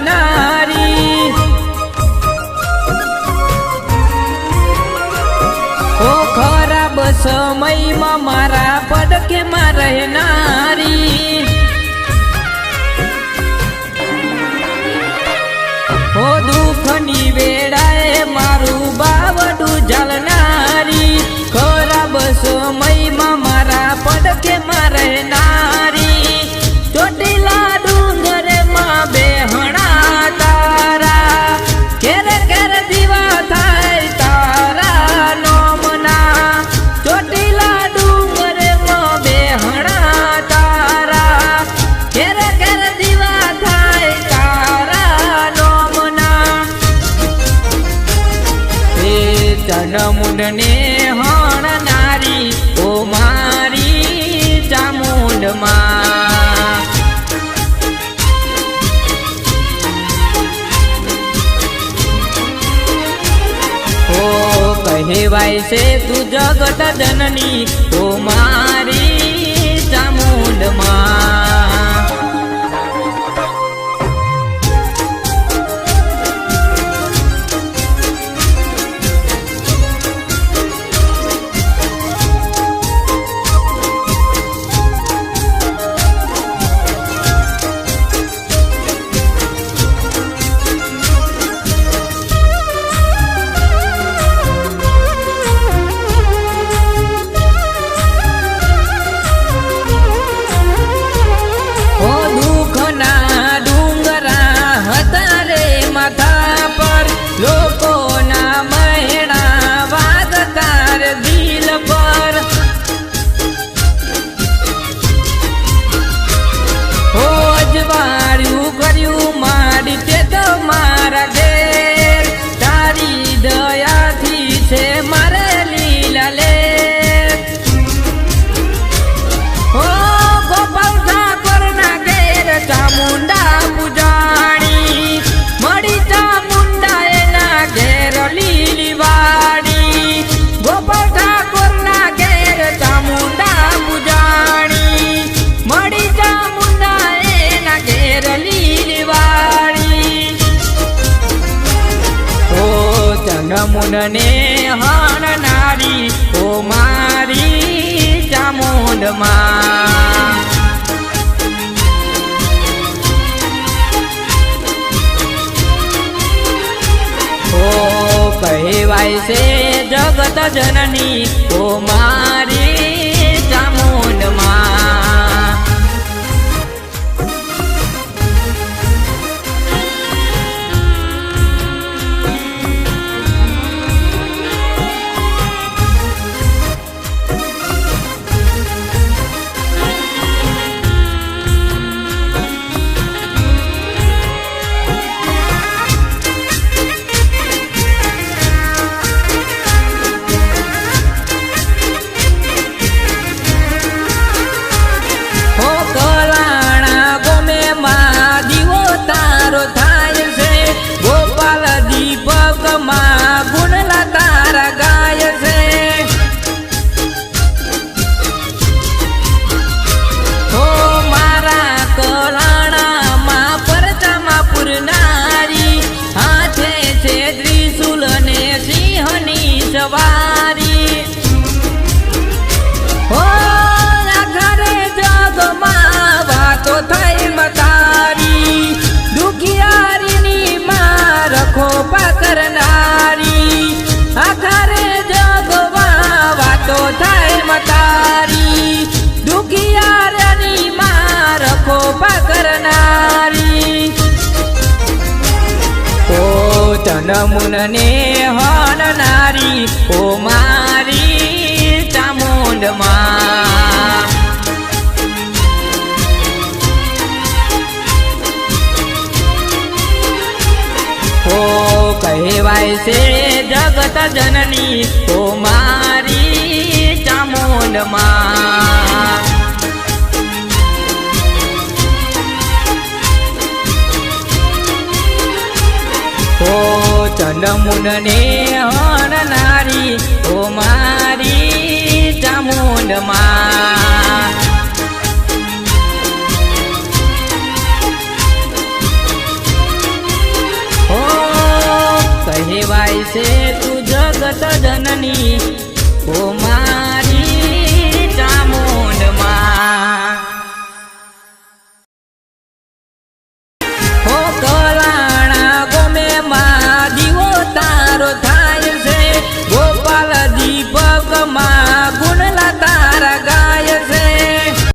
નારી ઓ ખરાબ સમયમાં મારા પડકે માં રહેનારી મુંડન મુંડને હણનારી ઓ મારી ચામુંડમાં. કહેવાય છે તું જગત જનની ઓ મારી નમુનને હણનારી ઓ મારી ચામુંડમાં. ઓ કહેવાય છે જગત જનની ઓ મારી નમુનને હલનારી ઓ મારી ચામુંડમાં ઓ કહેવાય છે જગત જનની ઓ મારી ચામુંડમાં ચામુંડને હરનારી ઓ મારી ચામુંડમાં કહેવાય છે તું જગત જનની ઓ